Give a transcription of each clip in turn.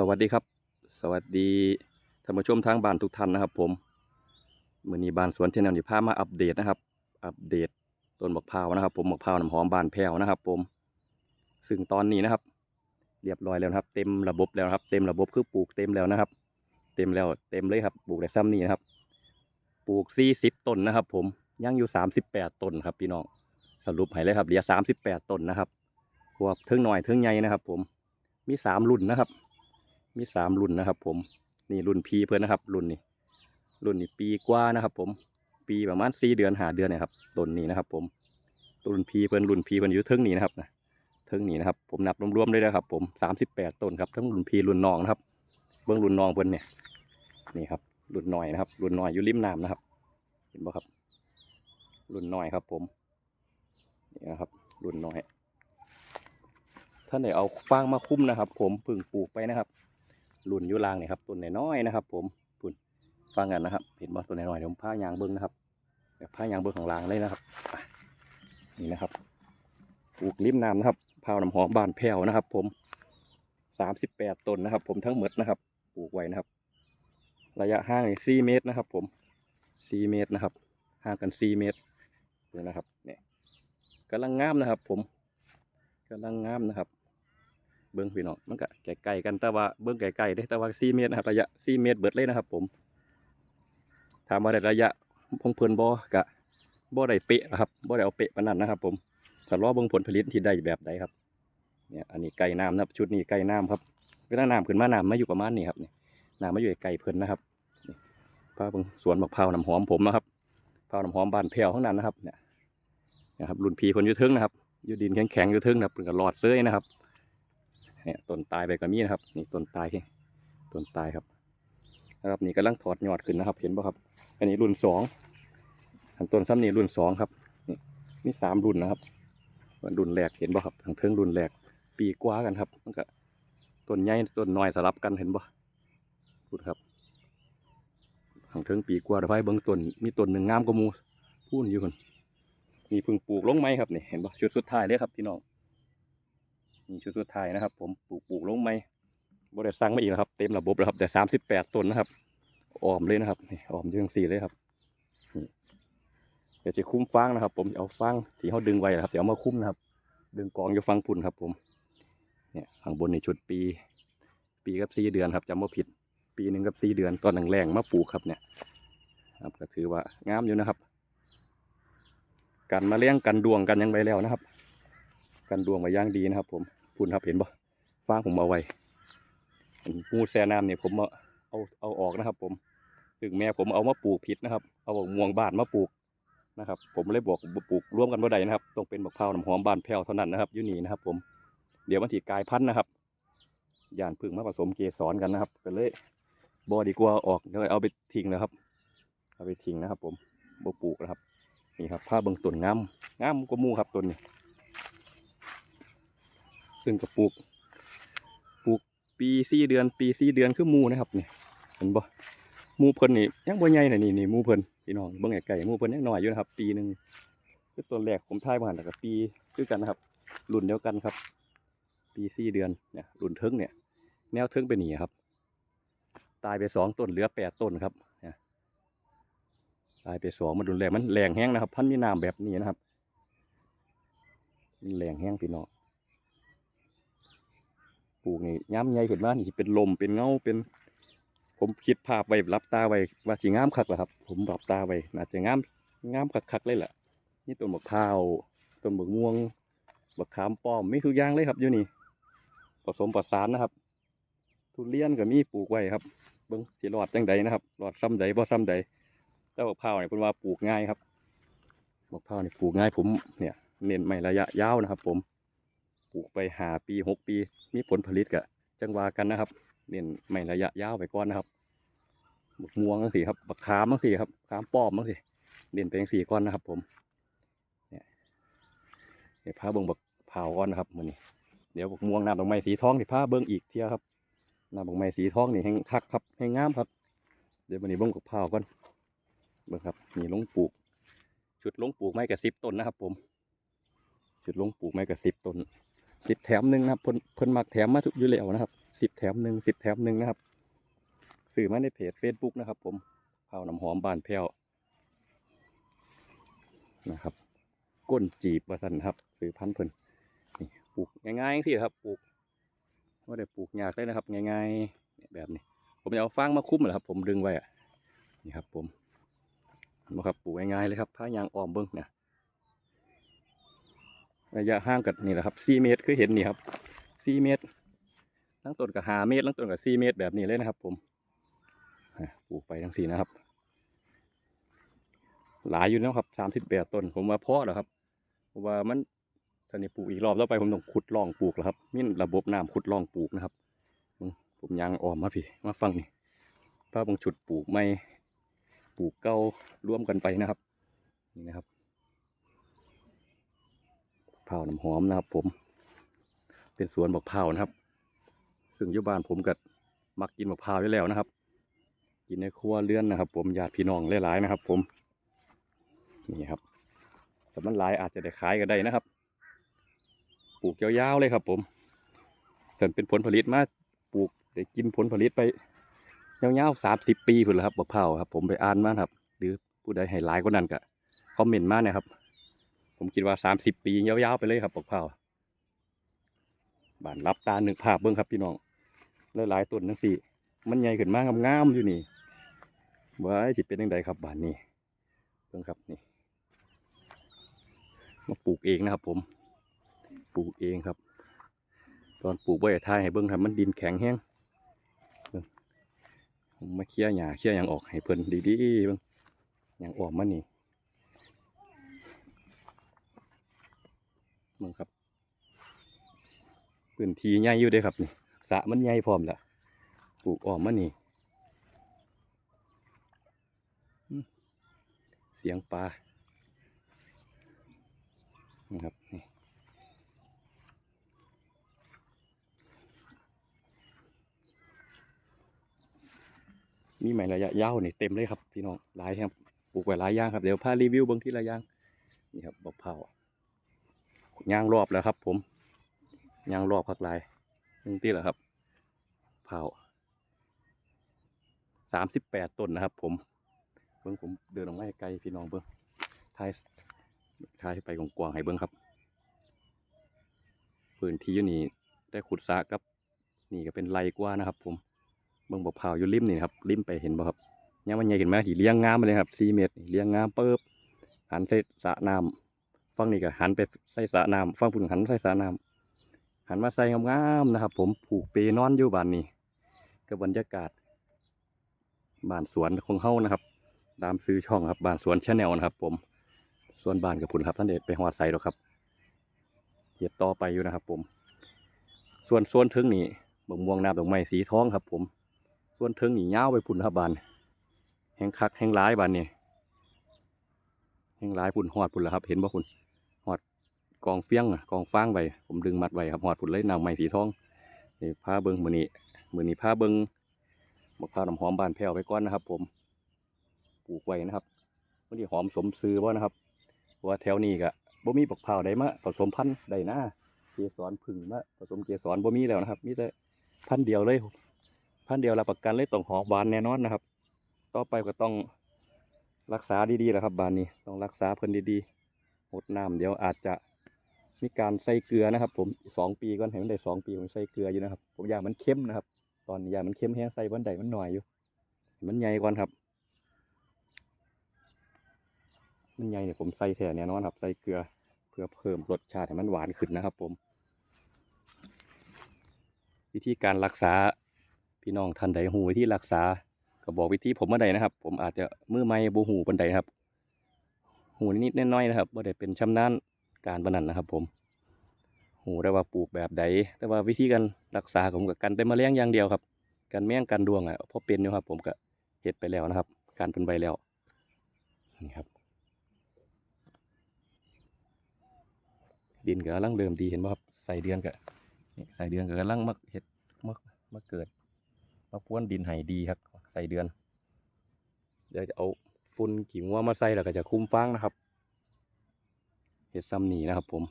สวัสดีครับ สวัสดีท่านผู้ชมทางบ้านทุกท่านนะครับ ผมมือนี้บ้านสวนเทนนิพามาอัปเดตนะครับ อัปเดตต้นมะพร้าวนะครับ ผมมะพร้าวน้ำหอมบานแพ้วนะครับ ผม ซึ่งตอนนี้นะครับ เรียบร้อยแล้วครับ เต็มระบบแล้วครับ เต็มระบบคือปลูกเต็มแล้วนะครับ เต็มแล้วเต็มเลยครับปลูกได้ซ้ำนี่นะครับ ปลูก40ต้นนะครับ ผมยังอยู่38ต้นครับพี่น้องสรุปให้เลยครับเหลือ38ต้นนะครับกวบเทิงหน่อยเทิงใหญ่นะครับ ผมมีสามรุ่นนะครับ มีสามรุ่นนะครับ ผมนี่รุ่นพีเพื่อนนะครับ รุ่นนี้รุ่นนี้ปีกว่านะครับ ผมปีประมาณสี่เดือนหาเดือนเนะครับต้นนี้นะครับ ผมรุ่นพีเพื่อนรุ่นพีเพื่อนอยู่เทิงนี้นะครับนะเทิงนี้นะครับ ผมนับรวมๆเลยนะครับ ผมสามสิบแปดต้นครับทั้งรุ่นพีรุ่นน้องนะครับ เบื้องรุ่นน้องเพื่อนเนี่ยนี่ครับรุ่นน้อยนะครับ รุ่นน้อยอยู่ริมน้ำนะครับ เห็นบ่ครับ รุ่นน้อยครับ ผมนี่นะครับ รุ่นน้อยท่านไหนเอาฟางมาคุ้มนะครับ ผมพึ่งปลูกไปนะครับ รุ่นอยุลางเนี่ยครับต้นน้อยๆนะครับ ผมพุ่นฟังกันนะครับ เห็นบ่ต้นน้อยๆเดี๋ยวผมผ้ายางเบิ้งนะครับแบบผ้ายางเบิ้งของลางเลยนะครับนี่นะครับปลูกริมน้ำนะครับพาวน้ำหอมบานแพ้วนะครับ ผมสามสิบแปดต้นนะครับ ผมทั้งหมดนะครับปลูกไว้นะครับ ระยะห่างสี่เมตรนะครับ ผมสี่เมตรนะครับห่างกันสี่เมตรนี่นะครับเนี่ยกำลังงามนะครับ ผมกำลังงามนะครับ เบิ้งพี่น้องมันก็ไกลๆกันแต่ว่าเบิ้งไกลๆได้แต่ว่า4เมตรนะครับระยะ4เมตรเบิดเลยนะครับ ผมถามว่าได้ระยะพงเพลินบ่กะบ่ได้เปะนะครับบ่ได้เอาเปะปนนั้นนะครับ ผมถ้ารอเบิ้งผลผลิตที่ได้แบบใดครับเนี่ยอันนี้ไก่น้ำนะครับชุดนี้ไก่น้ำครับเวลาน้ำขึ้นมาน้ำมาอยู่ประมาณนี้ครับนี่น้ำมาอยู่ไก่เพลินนะครับนี่พาเบิ้งสวนมะพร้าวน้ำหอมผมนะครับมะพร้าวน้ำหอมบานแพ้วข้างนั้นนะครับเนี่ยนะครับรุ่นพีคนยูเทิงนะครับอยู่ดินแข็งๆอยู่ทิงนะครับเพิ่นก็รอดเซ้ยนะครับ เนี่ยต้นตายไปก็มีนะครับ นี่ต้นตายต้นตายครับนะครับนี่กำลังถอดยอดขึ้นนะครับ เห็นป่ะครับ อันนี้รุ่นสองอันต้นซ้ำนี่รุ่นสองครับนี่มีสามรุ่นนะครับรุ่นแรกเห็นป่ะครับทางเทิงรุ่นแรกปีกว่ากันครับมันก็ต้นใหญ่ต้นน้อยสลับกันเห็นป่ะพูดครับทางเทิงปีกว่าเดี๋ยวไปเบิ้งต้นมีต้นหนึ่งงามกว่ามูพูนอยู่คนนี่เพิ่งปลูกลงไม้ครับนี่เห็นป่ะชุดสุดท้ายเลยครับพี่น้อง นี่ชุดสุดท้ายนะครับ ผมปลูกปลูกลงไหมบริษัทสั่งมาอีกแล้วครับ เต็มระบบแล้วครับ แต่สามสิบแปดต้นนะครับออมเลยนะครับนี่ออมยู่ทั้งสี่เลยครับเดี๋ยวจะคุ้มฟางนะครับ ผมจะเอาฟางที่เขาดึงไว้นะครับจะเอามาคุ้มนะครับ ดึงกองอยู่ฟังพุ่นครับ ผมเนี่ยข้างบนนี่ชุดปี ปีกับสี่เดือนครับจำว่าผิด ปีหนึ่งกับสี่เดือนตอนแรงๆมาปลูกครับเนี่ยครับก็ถือว่างามอยู่นะครับ กันมาเลี้ยงกันดวงกันยังไปแล้วนะครับ กันดวงไว้ย่างดีนะครับ ผม พูนครับเห็นบ่ฟางผมเอาไว้มูแซน้ำเนี่ยผมเอาเอาเอาออกนะครับ ผมซึ่งแม่ผมเอามาปลูกผิดนะครับ เอาบักม่วงบานมาปลูกนะครับ ผมเลยบอกปลูกร่วมกันบ่ได้นะครับ ต้องเป็นบักพร้าวน้ำหอมบานแพ้วเท่านั้นนะครับยูนี่นะครับ ผม เดี๋ยวมันถีกลายพันธุ์นะครับย่านพึ่งมาผสมเกสรกันนะครับก็เลยบอดีกว่าออกเดี๋ยวเอาไปทิ้งนะครับ เอาไปทิ้งนะครับ ผมบ่ปลูกนะครับ นี่ครับผ้าเบิงต้นงามงามกว่ามูครับต้นนี้ ซึ่งก็ปลูก ปลูกปีสี่เดือน ปีสี่เดือนคือมูนะครับนี่เห็นบ่หมูเพิ่นนี่ยังบ่ใหญ่น่ะนี่นี่มูเพิ่นพี่น้องเบิ่งไกลๆหมูเพิ่นยังน้อยอยู่นะครับ ปีหนึ่งคือต้นแรกผมทายมานแล้วก็ปีคือกันนะครับ รุ่นเดียวกันครับ ปีสี่เดือนเนี่ยรุ่นเทิงเนี่ย แนวเทิงเป็นนี่ครับ ตายไปสองต้นเหลือแปดต้นครับเนี่ยตายไปสองมันรุนแรงมันแรงแห้งนะครับ พันมีน้ำแบบนี้นะครับ มันแรงแห้งพี่น้อง ปลูกนี่ย้ำใหญ่ขึ้นมานี่เป็นลมเป็นเงาเป็น ผมคิดภาพไว้รับตาไว้ว่าสิงามคักแหละครับ ผมรับตาไว้น่าจะงามงามคักๆเลยแหละนี่ต้นมะพร้าวต้นมะม่วงมะขามป้อมมีทุกอย่างเลยครับอยู่นี่ผสมผสานนะครับ ทุเรียนก็มีปลูกไว้ครับเบิ้งสิรอดจังใดนะครับรอดซ้ำใดบ่ซ้ำใดแต่มะพร้าวเนี่ยเป็นว่าปลูกง่ายครับมะพร้าวเนี่ยปลูกง่ายผมเนี่ยเน้นไม่ระยะยาวนะครับ ผม ลูกไปหาปีหกปี มีผลผลิตกะจังหวากันนะครับ เน้นไม่ระยะยาวไปก่อนนะครับบักม่วงทั้งสีครับบักขามทั้งสีครับขามป้อมทั้งสีเน้นไปสี่ก้อนนะครับ ผมเนี่ยเดี๋ยวพาเบิ้งบักเผาก้อนนะครับมือนี้เดี๋ยวบักม่วงน้ำดอกไม้สีทองที่พาเบิ้งอีกเที่ยครับน้ำดอกไม้สีทองนี่แห้งคักครับแห้งงามครับ เดี๋ยววันนี้เบิ้งบักเผาก่อนเบิ้งครับนี่ลงปลูก ชุดลงปลูกไม้กระสิบต้นนะครับ ผม ชุดลงปลูกไม้กระสิบต้น สิบแถมหนึ่งนะครับเพิ่นเพิ่นมักแถมมาทุกอยู่แล้วนะครับสิบแถมหนึ่งสิบแถมหนึ่งนะครับสื่อมาในเพจ Facebook นะครับ ผมเผาน้ำหอมบานแพ้วนะครับ ก้นจีบว่าสันครับสื่อพันเพิ่นนี่ปลูกง่ายๆที่ครับปลูกว่าได้ปลูกยากเลยนะครับ ง่ายๆเนี่ยแบบนี้ ผมจะเอาฟางมาคุ้มเลยครับ ผมดึงไว้อะนี่ครับ ผมนบ่ครับปลูกง่ายๆเลยครับผ้ายางอ้อมเบิ้งเนี่ย ระยะห่างกันนี่แหละครับ4เมตรคือเห็นนี่ครับ4เมตรทั้งต้นกับ5เมตรทั้งต้นกับ4เมตรแบบนี้เลยนะครับผมปลูกไปทั้งสี่นะครับ หลายอยู่นะครับสามสิบแปดต้น ผมว่าพอแล้วครับว่ามันถ้านี่ปลูกอีกรอบแล้วไปผมต้องขุดร่องปลูกแล้วครับมีระบบน้ำขุดร่องปลูกนะครับผมยางออมมาพี่มาฟังนี่ป้าบางชุดปลูกไม่ปลูกเก้าร่วมกันไปนะครับ นี่นะครับาวน้ำหอมนะครับ ผม เป็นสวนบักเผาวนะครับ ซึ่งยู่บ้านผมก็มักกินบักเผาวอยู่แล้วนะครับ กินในครัวเรือนนะครับ ผมญาติพี่น้องหลายๆนะครับ ผมนี่ครับแต่มันหลายอาจจะได้ขายก็ได้นะครับ ปลูกยาวๆเลยครับ ผมส่วนเป็นผลผลิตมาปลูกได้กินผลผลิตไปยาวๆสามสิบปีพุ่นแล้วครับบักเผาวครับ ผมไปอ่านมาครับ หรือผู้ใดให้หลายก็นั่นก็คอมเมนต์มานะครับ ผมคิดว่าสามสิบปียาวๆไปเลยครับบักเผาบานรับตาหนึ่งภาพเบิ้งครับพี่น้องหลายๆต้นทั้งสี่ มันใหญ่ขึ้นมากงามๆอยู่นี่ว่าสิเป็นยังไงครับบานนี้เพิ่งครับนี่มาปลูกเองนะครับ ผม ปลูกเองครับ ตอนปลูกไว้ทายให้เบิ้งครับมันดินแข็งแห้งผมมาเคี่ยหญ้าเคี่ยหยางออกให้เพิ่นดีๆเบิ้งยางออกมานี่ เบิ่งครับพื้นที่ใหญ่อยู่เด้ครับนี่สระมันใหญ่พร้อมและปลูกออกมานี่เสียงปลานะครับนี่มีไหมระยะยาวนี่เต็มเลยครับพี่น้องหลายครับปลูกไว้หลายอย่างครับเดี๋ยวพารีวิวบางที่ละอย่างนี่ครับบอกเผา ย่างรอบแล้วครับ ผมย่างรอบพักลายนึงที่แหละครับเผาสามสิบแปดต้นนะครับ ผมเบิ้งผมเดินออกมาไกลพี่น้องเบิ้งทายทายไปกว้างๆให้เบิ้งครับพื้นที่อยู่นี่ได้ขุดสระกับ นี่ก็เป็นไรกว่านะครับ ผมเบิ้งบอกเผาอยู่ริมนี่ครับริมไปเห็นบ่ครับยังมันใหญ่เห็นไหมที่เลี้ยงงามเลยครับสี่เมตรเลี้ยงงามเปิบหันใส่สระน้ำ ฟังนี่ก็หันไปใส่สระน้ำฟังพุ่นหันใส่สระน้ำหันมาใส่งามๆนะครับ ผมผูกเปนอนอยู่บ้านนี้กับบรรยากาศบ้านสวนของเฮานะครับ ตามซื้อช่องครับบ้านสวนชาแนลนะครับ ผมส่วนบ้านกับพุ่นครับท่านเดชไปหอดใส่หรอกครับเห็ดต่อไปอยู่นะครับ ผม ส่วนโซนเทิงนี่บกม่วงน้ำดอกไม้สีทองครับ ผม ส่วนเทิงนี่ยาวไปพุ่นครับบานแห้งคักแห้งร้ายบานนี่แห้งร้ายพุ่นหอดพุ่นแล้วครับ เห็นบ่พุ่น กองเฟี้ยงอะกองฟางไว้ผมดึงมัดไว้ครับหอดพุ่นเลยน้ำไม้สีทองนี่ผ้าเบิงมือนี้มือนี้ผ้าเบิงมะพร้าวน้ำหอมบานแพ้วไปก่อนนะครับ ผมปลูกไว้นะครับมันที่หอมสมซื้อบ่านะครับว่าแถวนี้ก็บ่มีบักพ้าวใดมาผสมพันธุ์ใดนะเกสรพึ่งมาผสมเกสรบ่มีแล้วนะครับมีแต่พันธุ์เดียวเลยพันธุ์เดียวรับประกันเลยต้องหอมหวานแน่นอนนะครับ ต่อไปก็ต้องรักษาดีๆแหละครับบานนี้ต้องรักษาเพิ่นดีๆหดน้ำเดี๋ยวอาจจะ มีการใส่เกลือนะครับ ผมสองปีก่อนให้มันได้สองปีผมใส่เกลืออยู่นะครับ ผมอยากมันเข้มนะครับ ตอนอยากมันเข้มแห้งใส่วันใดมันหน่อยอยู่ มันใหญ่ก่อนครับ มันใหญ่เนี่ยผมใส่แทนแน่นอนครับ ใส่เกลือเพื่อเพิ่มรสชาติให้มันหวานขึ้นนะครับ ผม วิธีการรักษาพี่น้องท่านใดหูวิธีรักษาก็บอกวิธีผมมาใดนะครับ ผมอาจจะมือไม่บูหูปันใดครับ หูนิดๆน้อยๆนะครับว่ได้เป็นชำนาญ การปนันนะครับผมโหได้ว่าปลูกแบบใดแต่ว่าวิธีการรักษาผมกับกันแต่แมลงอย่างเดียวครับ กันแมงกันดวงอะพอเป็นอยู่ยครับ ผมก็เห็ดไปแล้วนะครับ การเป็นใบแล้วนี่ครับ ดินก็กำลังเริ่มดีเห็นไหมครับใส่เดือนก็นี่ใส่เดือนก็กำลังมาเห็ดมามาเกิดมาพ้วนดินไห้ดีครับ ใส่เดือน เดี๋ยวจะเอาฝุ่นกิ่งวัวมาใส่แล้วก็จะคุ้มฟางนะครับ เห็ดซ้ำหนีนะครับผม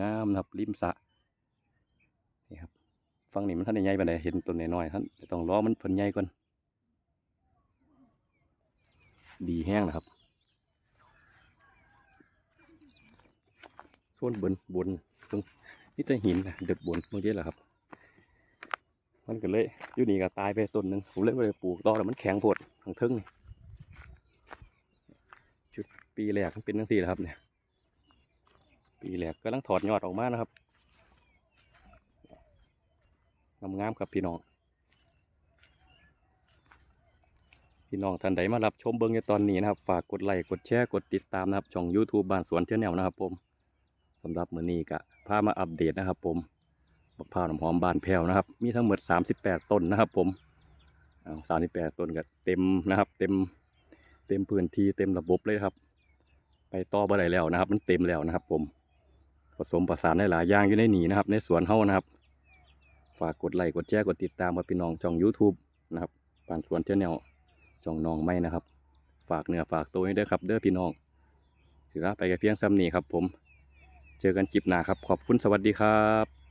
งามนะครับริมสะนี่ครับฟังนี่มันท่านใหญ่ปานเห็นต้นน้อยๆท่านต้องรอมันเพิ่นใหญ่ก่อนดีแห้งนะครับส่วนบนบนตรงนี่แต่หินนะเดือดบนเมื่อกี้แหละครับ มันก็เลยอยู่นี่ก็ตายไปต้นหนึ่งผมเลยไปปลูกต่อแล้วมันแข็งโพดทางทึงนี่ ปีแรกเป็นทั้งสี่แหละครับเนี่ย ปีแรกกำลังถอดยอดออกมานะครับงามๆครับพี่น้อง พี่น้องท่านใดมารับชมเบิ้งในตอนนี้นะครับ ฝากกดไลค์กดแชร์กดติดตามนะครับช่อง YouTube บ้านสวนเที่ยวแนวนะครับ ผมสำหรับมื้อนี้ก็พามาอัปเดตนะครับ ผมบักพร้าวน้ำหอมบานแพ้วนะครับ มีทั้งหมด 38 ต้นนะครับ ผมสามสิบแปดต้นก็เต็มนะครับ เต็มเต็มพื้นที่เต็มระบบเลยครับ ไปต่อบ่ได้แล้วนะครับ มันเต็มแล้วนะครับ ผมผสมประสานได้หลายอย่างอยู่ในหนีนะครับ ในสวนเฮานะครับ ฝากกดไลค์กดแชร์กดติดตามกับพี่น้องช่อง YouTube นะครับปานสวนเจ้าแนวช่องน้องไม่นะครับ ฝากเนื้อฝากตัวให้ด้วยครับ เด้อพี่น้องถือว่าไปกับเพียงซ้ำนี่ครับ ผม เจอกันคลิปหน้าครับ ขอบคุณสวัสดีครับ